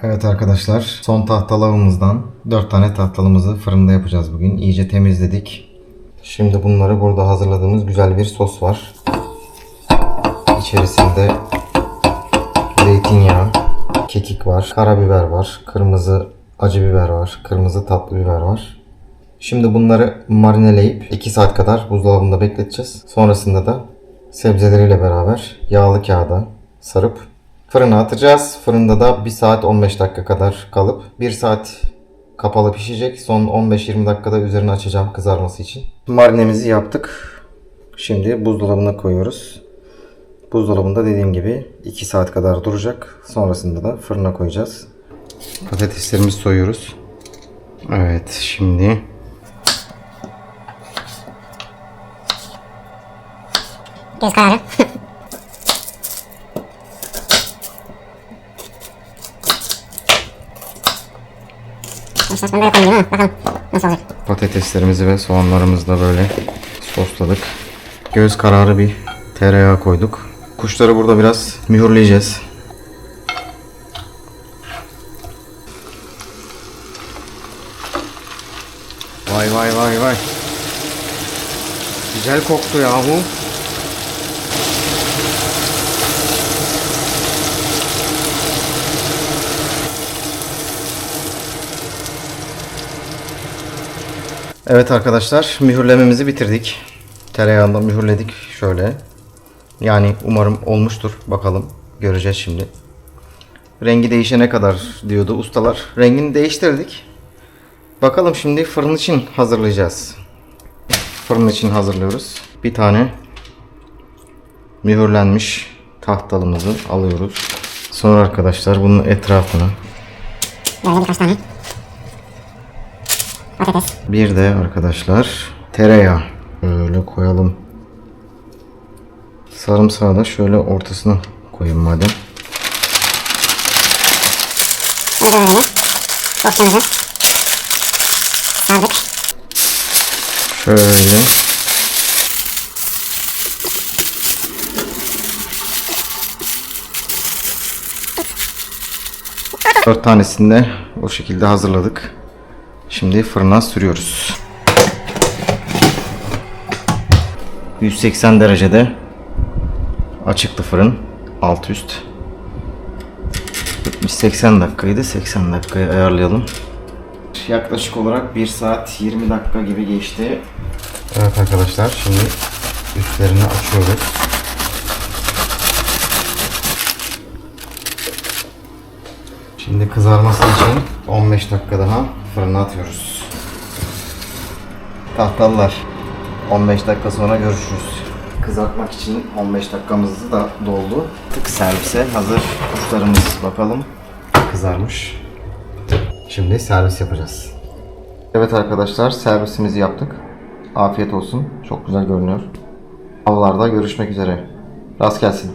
Evet arkadaşlar son tahtalavımızdan 4 tane tahtalımızı fırında yapacağız bugün. İyice temizledik. Şimdi bunları burada hazırladığımız güzel bir sos var. İçerisinde zeytinyağı, kekik var, karabiber var, kırmızı acı biber var, kırmızı tatlı biber var. Şimdi bunları marineleyip 2 saat kadar buzdolabında bekleteceğiz. Sonrasında da sebzeleriyle beraber yağlı kağıda sarıp fırına atacağız. Fırında da 1 saat 15 dakika kadar kalıp 1 saat kapalı pişecek. Son 15-20 dakikada üzerini açacağım kızarması için. Marinemizi yaptık. Şimdi buzdolabına koyuyoruz. Buzdolabında dediğim gibi 2 saat kadar duracak. Sonrasında da fırına koyacağız. Patateslerimizi soyuyoruz. Evet şimdi Göz kararı. De yapayım değil? Bakalım nasıl olacak. patateslerimizi ve soğanlarımızı da böyle sosladık. Göz kararı bir tereyağı koyduk. Kuşları burada biraz mühürleyeceğiz. Vay vay vay vay. Güzel koktu yahu. Evet arkadaşlar mühürlememizi bitirdik. Tereyağında mühürledik şöyle. Yani umarım olmuştur. Bakalım. Göreceğiz şimdi. Rengi değişene kadar diyordu ustalar. Rengini değiştirdik. Bakalım şimdi fırın için hazırlayacağız. Fırın için hazırlıyoruz. Bir tane mühürlenmiş tahtalımızı alıyoruz. Sonra arkadaşlar bunun etrafına Böyle birkaç tane. Patates. Bir de arkadaşlar tereyağı. Böyle koyalım. Sarımsağı da şöyle ortasına koyayım madem. Böyle böyle. Soslarımızı. Sardık. Şöyle. Dört tanesini de o şekilde hazırladık. Şimdi fırına sürüyoruz. 180 derecede açıktı fırın. Alt üst. 80 dakikaydı. 80 dakikaya ayarlayalım. Yaklaşık olarak 1 saat 20 dakika gibi geçti. Evet arkadaşlar şimdi üstlerini açıyoruz. Şimdi kızarması için 15 dakika daha fırına atıyoruz. Tahtalılar 15 dakika sonra görüşürüz. Kızartmak için 15 dakikamız da doldu. Tık servise hazır kuşlarımız bakalım. Kızarmış. Şimdi servis yapacağız. Evet arkadaşlar servisimizi yaptık. Afiyet olsun. Çok güzel görünüyor. Avlarda görüşmek üzere. Rast gelsin.